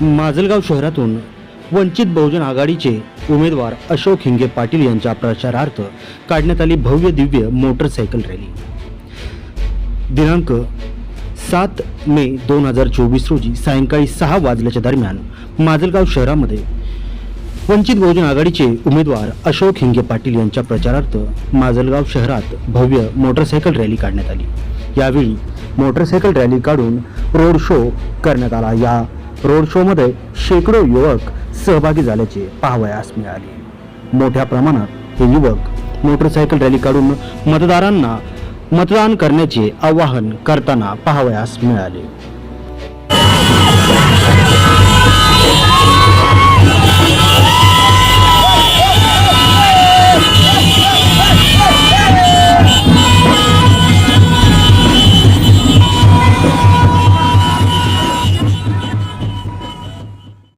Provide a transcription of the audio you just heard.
माजलगाव शहरातून वंचित बहुजन आघाडीचे उमेदवार अशोक हिंगे पाटील यांच्या प्रचारार्थ काढण्यात आली भव्य दिव्य मोटरसायकल रॅली. दिनांक सात मे दोन हजार चोवीस रोजी सायंकाळी सहा वाजल्याच्या दरम्यान माजलगाव शहरामध्ये वंचित बहुजन आघाडीचे उमेदवार अशोक हिंगे पाटील यांच्या प्रचारार्थ माजलगाव शहरात भव्य मोटरसायकल रॅली काढण्यात आली. यावेळी मोटरसायकल रॅली काढून रोड शो करण्यात आला. या रोड शोमध्ये शेकडो युवक सहभागी झाल्याचे पाहावयास मिळाले. मोठ्या प्रमाणात हे युवक मोटरसायकल रॅली काढून मतदारांना मतदान करण्याचे आवाहन करताना पाहावयास मिळाले.